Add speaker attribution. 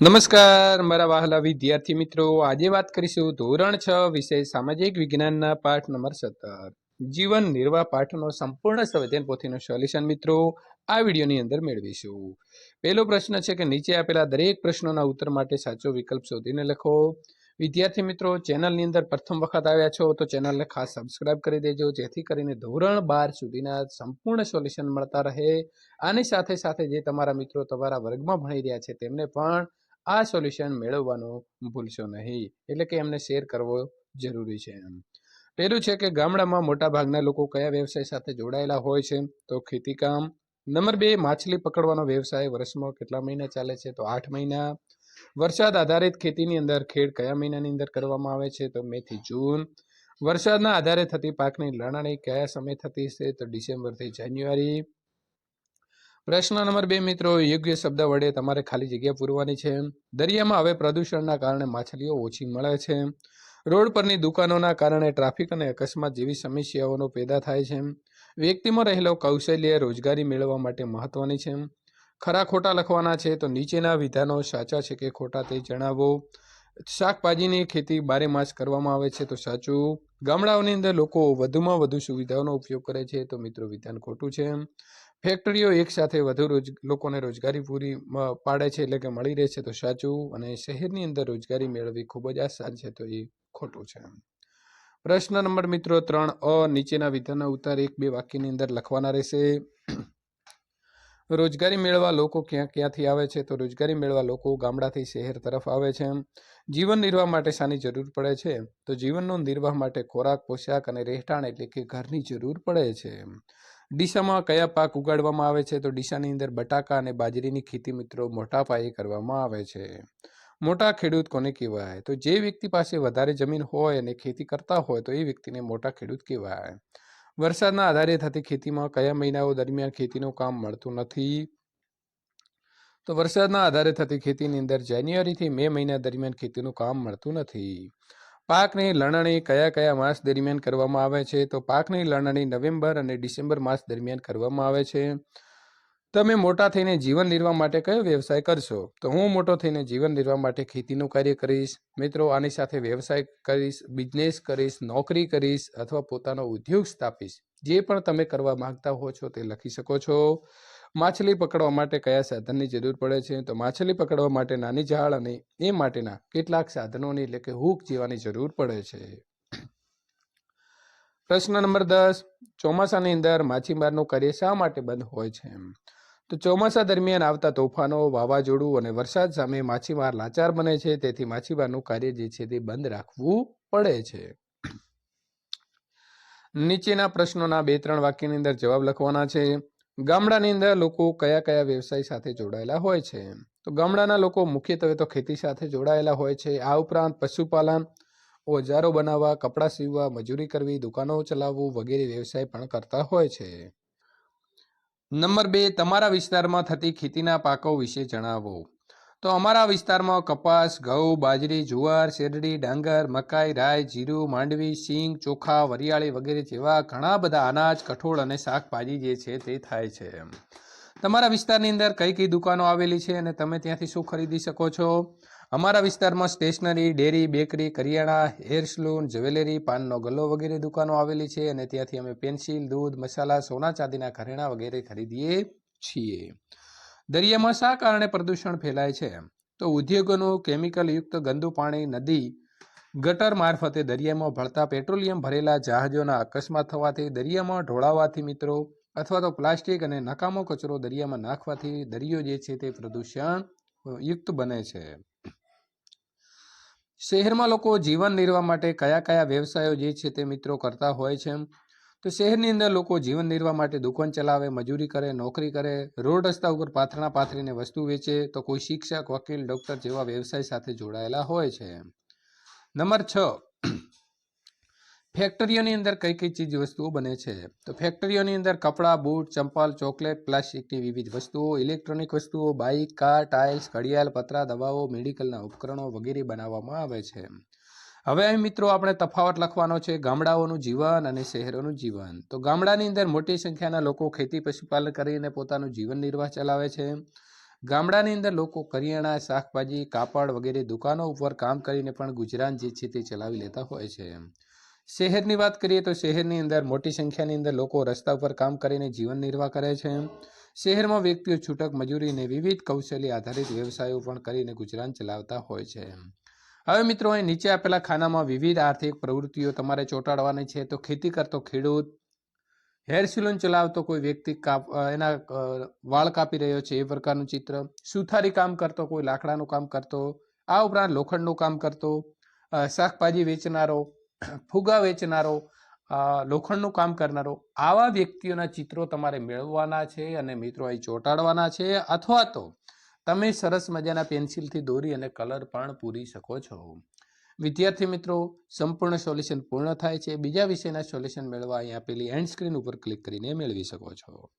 Speaker 1: નમસ્કાર, મારા વહાલા વિદ્યાર્થી મિત્રો. આજે વાત કરીશું ધોરણ છ વિષય સામાજિક વિજ્ઞાનના પાઠ નંબર સત્તર. જીવન નિર્વાહ પાઠનો સંપૂર્ણ સંવેદન પોથીનું સોલ્યુશન મિત્રો, આ વિડીયોની અંદર મેળવીશું. પહેલો પ્રશ્ન છે કે નીચે આપેલા દરેક પ્રશ્નોના ઉત્તર માટે સાચો વિકલ્પ શોધીને લખો. વિદ્યાર્થી મિત્રો, ચેનલની અંદર પ્રથમ વખત આવ્યા છો તો ચેનલને ખાસ સબસ્ક્રાઇબ કરી દેજો, જેથી કરીને ધોરણ બાર સુધીના સંપૂર્ણ સોલ્યુશન મળતા રહે. આની સાથે સાથે જે તમારા મિત્રો તમારા વર્ગમાં ભણી રહ્યા છે તેમને પણ આ સોલ્યુશન મેળવવાનું ભૂલશો નહીં. એટલે કે એમને શેર કરવો જરૂરી છે એમ. પહેલું છે કે ગામડામાં મોટા ભાગના લોકો કયા વ્યવસાય સાથે જોડાયેલા હોય છે? તો ખેતીકામ. નંબર બે, માછલી પકડવાનો વ્યવસાય વર્ષમાં કેટલા મહિના ચાલે છે? તો આઠ મહિના. વરસાદ આધારિત ખેતીની અંદર ખેડ કયા મહિનાની અંદર કરવામાં આવે છે? તો મે થી જૂન. વરસાદના આધારે થતી પાકની લણણી કયા સમય થતી છે તો ડિસેમ્બરથી જાન્યુઆરી. પ્રશ્ન નંબર બે, મિત્રો. યોગ્ય શબ્દ વડે તમારે ખાલી જગ્યા પૂરવાની છે. દરિયામાં હવે પ્રદૂષણના કારણે માછલીઓ ઓછી મળે છે. રોડ પરની દુકાનોના કારણે ટ્રાફિક અને અકસ્માત જેવી સમસ્યાઓનો પેદા થાય છે. વ્યક્તિમાં રહેલો કૌશલ્ય રોજગારી મેળવવા માટે મહત્વની છે. ખરા ખોટા લખવાના છે તો નીચેના વિધાનો સાચા છે કે ખોટા તે જણાવો. શાકભાજીની ખેતી બારે માસ કરવામાં આવે છે તો સાચું. ગામડાઓની અંદર લોકો વધુમાં વધુ સુવિધાઓનો ઉપયોગ કરે છે તો મિત્રો વિધાન ખોટું છે. ફેક્ટરીઓ એકસાથે વધુ રોજ, લોકોને રોજગારી પૂરી પાડે છે એટલે કે મળી રહે છે તો સાચું અને શહેરની અંદર રોજગારી મેળવવી ખૂબ જ આસાન છે તો એ ખોટું છે. પ્રશ્ન નંબર મિત્રો ત્રણ અ, નીચેના વિધાનના ઉત્તર એક, બે વાક્યની અંદર લખવાના રહેશે. રોજગારી મેળવવા લોકો ક્યાં, ક્યાંથી આવે છે? તો રોજગારી મેળવવા લોકો ગામડાથી શહેર તરફ આવે છે. જીવન નિર્વાહ માટે શાની જરૂર પડે છે? તો જીવનનો નિર્વાહ માટે ખોરાક, પોશાક અને રહેઠાણ એટલે કે ઘરની જરૂર પડે છે. ડીસામાં કયા પાક ઉગાડવામાં આવે છે? તો ડીસાની અંદર બટાકા અને બાજરીની ખેતી મિત્રો મોટા પાયે કરવામાં આવે છે. મોટા ખેડૂત કોને કહેવાય? તો જે વ્યક્તિ પાસે વધારે જમીન હોય અને ખેતી કરતા હોય, તો એ વ્યક્તિને મોટા ખેડૂત કહેવાય. વરસાદના આધારે થતી ખેતીમાં કયા મહિનાઓ દરમિયાન ખેતીનું કામ મળતું નથી? તો વરસાદના આધારે થતી ખેતીની અંદર જાન્યુઆરીથી મે મહિના દરમિયાન ખેતીનું કામ મળતું નથી. પાકની લણણી કયા કયા માસ દરમિયાન કરવામાં આવે છે? તો પાકની લણણી નવેમ્બર અને ડિસેમ્બર માસ દરમિયાન કરવામાં આવે છે. તમે મોટા થઈને જીવન નિર્વાહ માટે કયો વ્યવસાય કરશો? તો હું મોટો થઈને જીવન નિર્વાહ માટે ખેતીનું કાર્ય કરીશ. મિત્રો, આની સાથે વ્યવસાય કરીશ બિઝનેસ કરીશ, નોકરી કરીશ અથવા પોતાનો ઉદ્યોગ સ્થાપીશ. જે પણ તમે કરવા માંગતા હો છો તે લખી શકો છો. માછલી પકડવા માટે કયા સાધનની જરૂર પડે છે? તો માછલી પકડવા માટે નાની જાળ અને એ માટેના કેટલાક સાધનોની એટલે કે હૂક જેવાની જરૂર પડે છે. પ્રશ્ન નંબર દસ. ચોમાસાની અંદર માછીમારનું કાર્ય શા માટે બંધ હોય છે? તો ચોમાસા દરમિયાન આવતા તોફાનો, વાવાઝોડું અને વરસાદ સામે માછીમાર લાચાર બને છે. તેથી માછીમારનું કાર્ય જે છે તે બંધ રાખવું પડે છે. નીચેના પ્રશ્નોના બે ત્રણ વાક્યની અંદર જવાબ લખવાના છે. ગામડાની અંદર લોકો કયા કયા વ્યવસાય સાથે જોડાયેલા હોય છે? તો ગામડાના લોકો મુખ્યત્વે તો ખેતી સાથે જોડાયેલા હોય છે. આ ઉપરાંત પશુપાલન, ઓજારો બનાવવા, કપડાં સીવવા, મજૂરી કરવી, દુકાનો ચલાવવું વગેરે વ્યવસાય પણ કરતા હોય છે. નંબર બે, તમારા વિસ્તારમાં થતી ખેતીના પાકો વિશે જણાવો. તો અમારા વિસ્તારમાં કપાસ, ઘઉં, બાજરી, જુવાર, શેરડી, ડાંગર, મકાઈ રાય જીરું, માંડવી, સિંગ, ચોખા, વરિયાળી વગેરે જેવા ઘણા બધા અનાજ, કઠોળ અને શાકભાજી જે છે તે થાય છે. તમારા વિસ્તારની અંદર કઈ કઈ દુકાનો આવેલી છે અને તમે ત્યાંથી શું ખરીદી શકો છો? અમારા વિસ્તારમાં સ્ટેશનરી, ડેરી, બેકરી, કરિયાણા, હેર સલૂન, જ્વેલરી, પાનનો ગલ્લો વગેરે દુકાનો આવેલી છે અને ત્યાંથી અમે પેન્સિલ, દૂધ, મસાલા, સોના ચાંદીના ઘરેણાં વગેરે ખરીદીએ છીએ. દરિયામાં શા કારણે પ્રદૂષણ ફેલાય છે તો ઉદ્યોગોનું કેમિકલ યુક્ત ગંદુ પાણી, નદી, ગટર મારફતે દરિયામાં ભળતા પેટ્રોલિયમ ભરેલા જહાજોના અકસ્માત થવાથી દરિયામાં ઢોળાવાથી મિત્રો અથવા તો પ્લાસ્ટિક અને નકામો કચરો દરિયામાં નાખવાથી દરિયો જે છે તે પ્રદૂષણ યુક્ત બને છે. શહેરમાં લોકો જીવન નિર્વાહ માટે કયા કયા વ્યવસાયો જે છે તે મિત્રો કરતા હોય છે તો શહેરની અંદર લોકો જીવન નિર્વાહ માટે દુકાન ચલાવે, મજૂરી કરે, નોકરી કરે, રોડ રસ્તા ઉપર પાથરણા પાથરીને વસ્તુ વેચે તો કોઈ શિક્ષક, વકીલ, ડોક્ટર જેવા વ્યવસાય સાથે જોડાયેલા હોય છે. નંબર છ. ફેક્ટરીઓની અંદર કઈ કઈ ચીજ વસ્તુઓ બને છે? તો ફેક્ટરીઓની અંદર કપડાં, બૂટ, ચંપલ, ચોકલેટ, પ્લાસ્ટિકની વિવિધ વસ્તુઓ, ઇલેક્ટ્રોનિક વસ્તુઓ, બાઇક, કાર, ટાઇલ્સ, ઘડિયાળ, પતરા, દવાઓ, મેડિકલના ઉપકરણો વગેરે બનાવવામાં આવે છે. હવે અહીં મિત્રો આપણે તફાવત લખવાનો છે ગામડાઓનું જીવન અને શહેરોનું જીવન. તો ગામડાની અંદર મોટી સંખ્યાના લોકો ખેતી પશુપાલન કરીને પોતાનું જીવન નિર્વાહ ચલાવે છે. ગામડાની અંદર લોકો કરિયાણા, શાકભાજી, કાપડ વગેરે દુકાનો ઉપર કામ કરીને પણ ગુજરાન જે છે તે ચલાવી લેતા હોય છે. શહેરની વાત કરીએ તો શહેરની અંદર મોટી સંખ્યાની અંદર લોકો રસ્તા ઉપર કામ કરીને જીવન નિર્વાહ કરે છે. શહેરમાં વ્યક્તિઓ છૂટક મજૂરીને વિવિધ કૌશલ્ય આધારિત વ્યવસાયો પણ કરીને ગુજરાન ચલાવતા હોય છે. હવે મિત્રો, અહીં નીચે આપેલા ખાનામાં વિવિધ આર્થિક પ્રવૃત્તિઓ તમારે ચોંટાડવાની છે. તો ખેતી કરતો ખેડૂત, હેર સલૂન ચલાવતો કોઈ વ્યક્તિ કાપ એના વાળ કાપી રહ્યો છે એ પ્રકારનું ચિત્ર. સુથારી કામ કરતો કોઈ, લાકડાનું કામ કરતો, આ ઉપરાંત લોખંડનું કામ કરતો શાકભાજી વેચનારો, ફુગા વેચનારો લોખંડનું કામ કરનારો, આવા વ્યક્તિઓના ચિત્રો તમારે મેળવવાના છે અને મિત્રો અહીં ચોંટાડવાના છે. અથવા તો તમે સરસ મજાના પેન્સિલથી દોરી અને કલર પણ પૂરી શકો છો. વિદ્યાર્થી મિત્રો, સંપૂર્ણ સોલ્યુશન પૂર્ણ થાય છે. બીજા વિષયના સોલ્યુશન મેળવવા અહીં આપેલી એન્ડ સ્ક્રીન ઉપર ક્લિક કરીને મેળવી શકો છો.